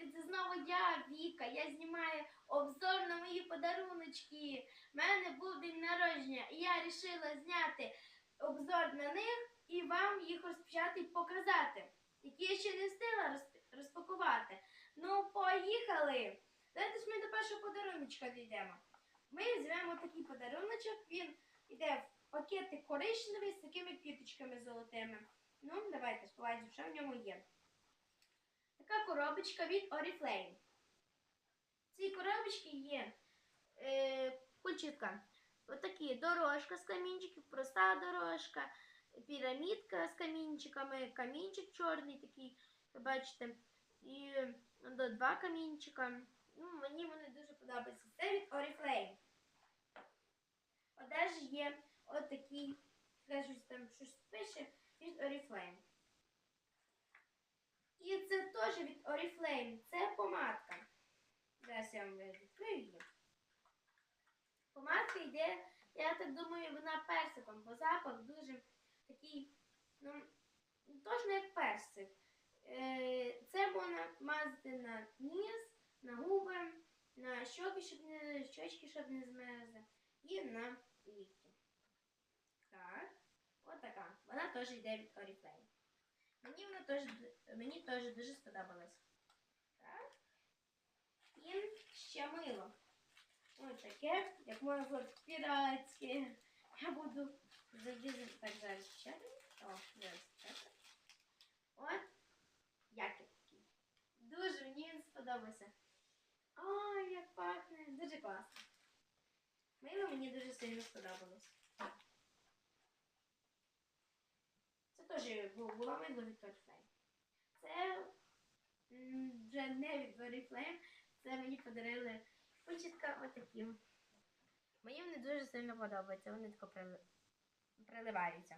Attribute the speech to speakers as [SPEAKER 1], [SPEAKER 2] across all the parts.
[SPEAKER 1] Привіт, це знову я, Віка. Я знімаю обзор на мої подаруночки. У мене був день народження, і я вирішила зняти обзор на них і вам їх розпочати і показати, які я ще не встигла розпакувати. Ну, поїхали! Давайте ж ми до першого подаруночка дійдемо. Ми візьмемо такий подаруночок, він йде в пакети коричневий з такими квіточками золотими. Ну, давайте сподіваюся, що в ньому є. Така коробочка від Oriflame. В цій коробочці є е, кульчитка. Отакі дорожка з камінчиків, проста дорожка, пірамідка з камінчиками, камінчик чорний такий, ви бачите, і е, до два камінчика. Ну, мені вони дуже подобаються. Це від Oriflame. Одеж є отакий, кажуть, там щось пише від Oriflame. І це теж від Oriflame. Це помадка. Зараз я вам відкрию її. Помадка йде, я так думаю, вона персиком, бо запах дуже такий, ну, точно як персик. Е, Це можна мазати на ніс, на губи, на щоки, щоб не, щочки, щоб не змерзли, і на віки. Так, отака. Вона теж йде від Oriflame. Мені вона теж мені теж дуже сподобалась. Так. І ще мило. Ось таке, як можна сказати, піратське. Я буду завжди так зараз ще. О, зараз так. От такий. Дуже мені він сподобався. Ой, як пахне. Дуже класно. Мило мені дуже сильно сподобалось. Це теж бу- була мило від Oriflame. Це вже не від Oriflame, це мені подарили почітка отакі. Мені вони дуже сильно подобаються, вони тако приливаються.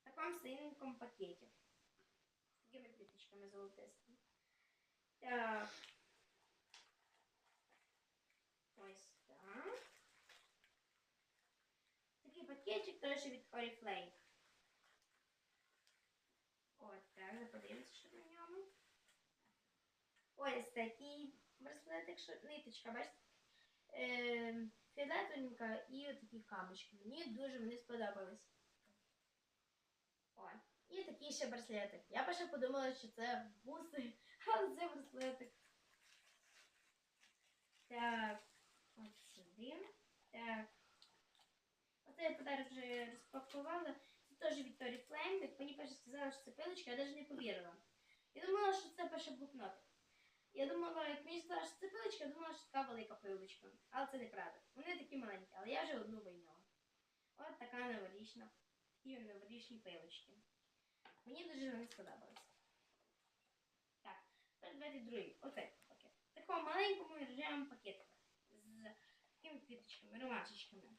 [SPEAKER 1] В такому синенькому пакеті. З такими квіточками золотистими. Так. Ось так. Такий пакетик теж від Oriflame. От так, ми подивимося, що на ньому. Ось такий браслетик, що ниточка, бачите? Е, фіолетовенька і отакі камочки. Мені дуже вони сподобались. О, і такий ще браслетик. Я перше подумала, що це буси, але це браслетик. Так, от сюди. Так. Оце я подарок вже розпакувала. Це теж від Oriflame. Як мені перше сказали, що це пилочка, я навіть не повірила. Я думала, що це перше блокнот. Я думала, як мені сказали, що це пилочка, думала, що така велика пилочка. Але це неправда. Вони такі маленькі, але я вже одну вийняла. От така новорічна. І новорічні пилочки. Мені дуже вони сподобались. Так, тепер давайте другий. Оцей пакет. В такому маленькому рожевому пакетику. З такими квіточками, ромашечками.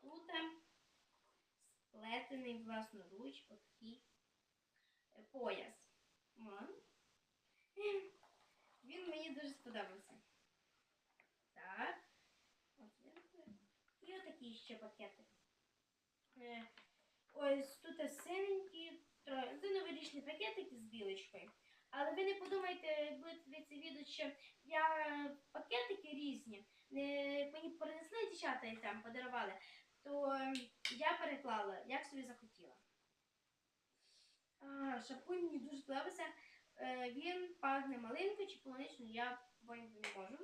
[SPEAKER 1] Тут сплетений власноруч отакий е, пояс. Він мені дуже сподобався. Так. І отакий ще пакетик. Е, Ось тут синенькі, це новорічні пакетики з білочкою. Але ви не подумайте, як будете дивитися відео, що я е, пакетики різні. Як мені принесли дівчата і там подарували, то е, я переклала, як собі захотіла. А, мені дуже сподобався. Він пахне малинкою чи полуничною, я поняти не можу.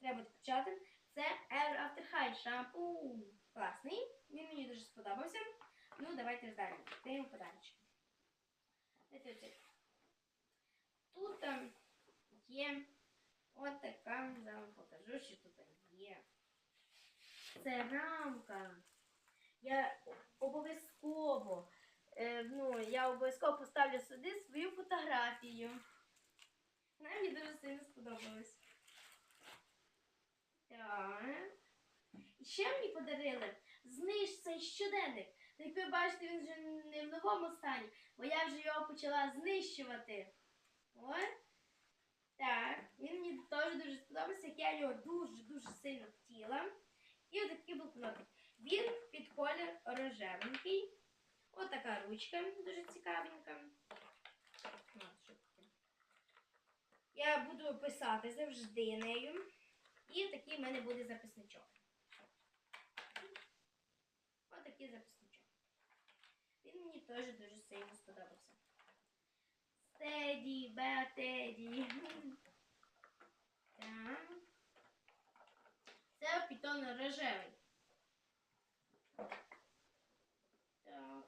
[SPEAKER 1] Треба буде почати. Це Ever After High шампунь. Класний. Він мені дуже сподобався. Ну, давайте далі. Даємо оце. Тут там є от така, я вам покажу, що тут є. Це рамка. Я обов'язково, е, ну, я обов'язково поставлю сюди свою фотографію. Вона мені дуже сильно сподобалась. Так. І ще мені подарили знижцей щоденник. Ну, Як ви бачите, він вже не в новому стані, бо я вже його почала знищувати. Ось. Так, він мені теж дуже сподобався, як я його дуже-дуже сильно хотіла. І отакий блокнотик. Він під колір рожевенький. Отака ручка дуже цікавенька. Я буду писати завжди нею. І такий в мене буде записничок. Ось такий записничок. Він мені теж дуже сильно сподобався. Стеді, беатеді. Так. Це пітон рожевий. Так.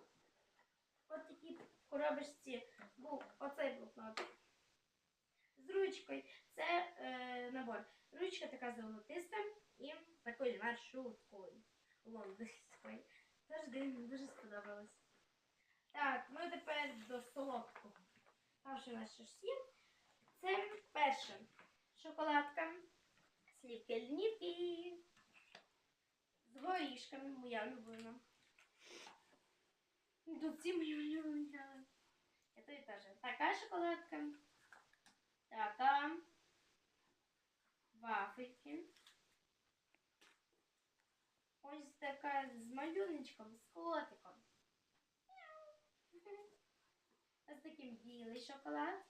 [SPEAKER 1] От такі коробочці був оцей блокнот. Ручкою. Це е, набор. Ручка така золотиста і такою маршруткою лондонською. Завжди мені дуже сподобалось. Так, ну тепер до солодкого. Там ще у нас. Це перше. Шоколадка. Слівки льнівки. З горішками, моя улюблена. Тут всі мої улюблені. Я тобі теж. Така шоколадка. Така. Вафельки. Ось така з малюночком, з котиком. Ось таким білий шоколад.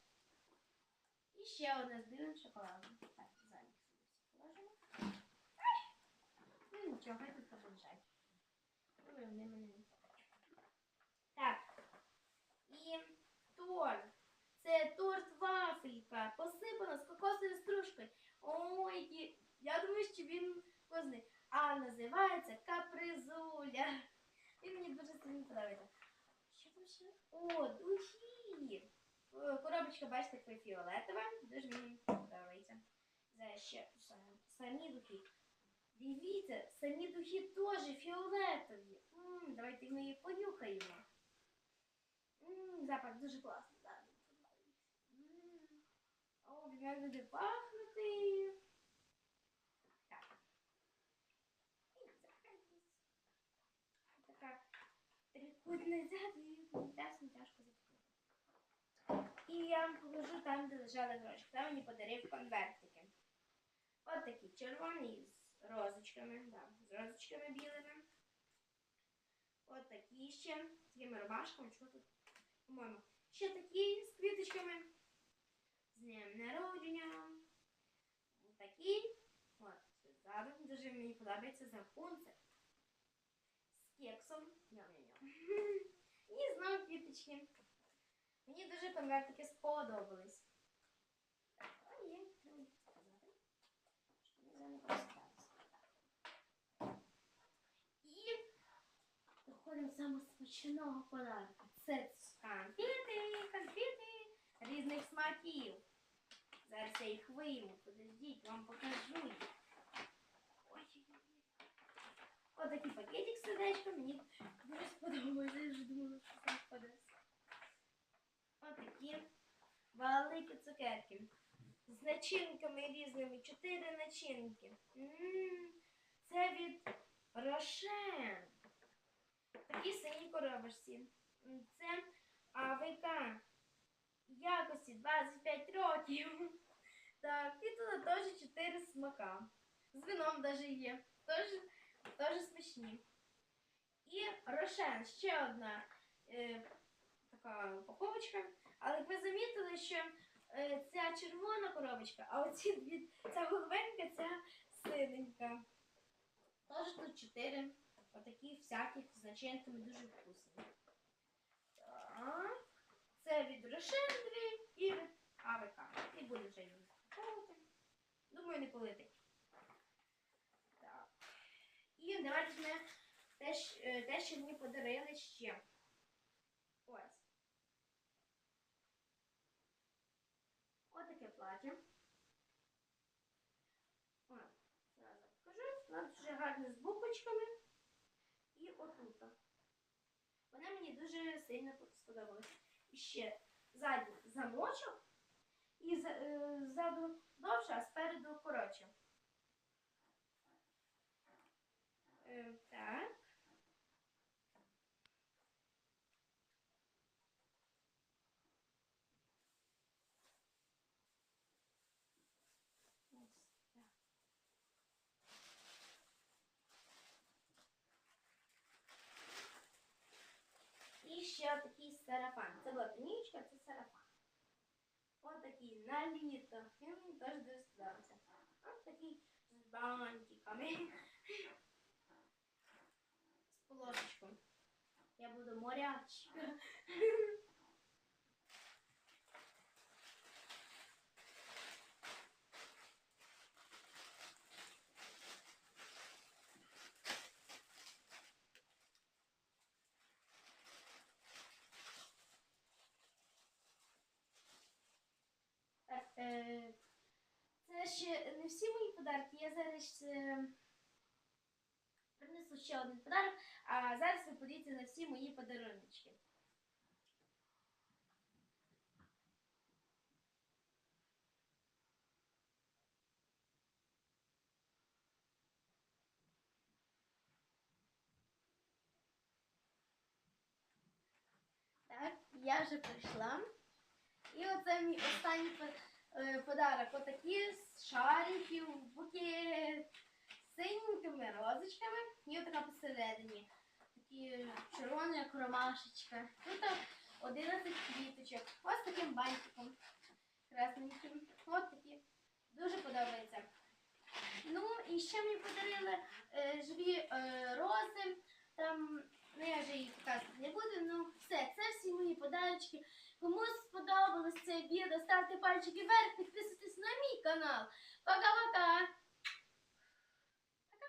[SPEAKER 1] І ще одна з білим шоколадом. Так, сюди положимо. Ну нічого, хай тут побачать. Так. І торт. Це торт вафелька, посипана з кокосовою стружкою. Ой, я думаю, що він вкусний. А називається капризуля. Він мені дуже сильно подобається. Що там ще? О. Е, Коробочка, бачите, фіолетова. Дуже мені подобається. Зараз ще самі духи. Дивіться, самі духи теж фіолетові. М, давайте ми її понюхаємо. М, запах дуже класний. Зараз М, Як буде пахнути. Так. І закритись. Така трикутна тяжко закрити. І я вам покажу там, де лежали гроші. Там мені подарив конвертики. От такі червоні з розочками, да, з розочками білими. От такі ще з такими ромашками, що тут, по-моєму. Ще такі з квіточками. Днем народження. Такі. От, ззаду дуже мені подобається запунцет. З кексом. Ням-ням-ням. І знову квіточки. Мені дуже конвертики сподобались. А є. І доходимо до самого смачного подарунку. Це конфети, конфети різних смаків. Зараз я їх вийму. Подождіть, вам покажу їх. Ось такий пакетик з сердечком. Мені дуже сподобалося. Я вже думала, що це сподобається. Ось такі великі цукерки. З начинками різними. Чотири начинки. М, Це від Рошен. Такі сині коробочці. Це АВК. Якості 25 років. Так, і тут теж 4 смака. З вином навіть є. Теж, теж смачні. І Рошен, ще одна е, така упаковочка. Але ви замітили, що е, ця червона коробочка, а оці дві, ця голубенька, ця синенька. Теж тут чотири отакі всяких з начинками дуже вкусні. Так. Це від Рошен дві і від АВК. Не буду вже. Думаю, не полетить. Так. І давайте ми те, е, те, що мені подарили ще. Ось. Ось таке плаття. О, зразу покажу. Дуже гарне з буквочками. І отут. Вона мені дуже сильно сподобалась. І ще ззаді замочок. І е, ззаду довше, а спереду коротше. Е, так. І ще такий сарафан. Це була тонічка, це такий на літо. Мені теж дуже сподобався. Ось такий з бантиками. З полосочком. Я буду морячка. Так, е, це ще не всі мої подарки. Я зараз е, принесу ще один подарок, а зараз ви подивіться на всі мої подарунки. Так, я вже прийшла. І оце мій останній по- е, подарок. Отакі з шариків, букет з синенькими розочками. І отака посередині. Такі червона як ромашечка. Тут 11 квіточок. Ось таким бантиком. Красненьким. Ось такі. Дуже подобається. Ну, і ще мені подарили е, живі е, рози. Там, ну я вже їх показувати не буду. Ну, все, це всі мої подарочки. Кому сподобалось це відео, ставте пальчики вверх, підписуйтесь на мій канал. Пока-пока!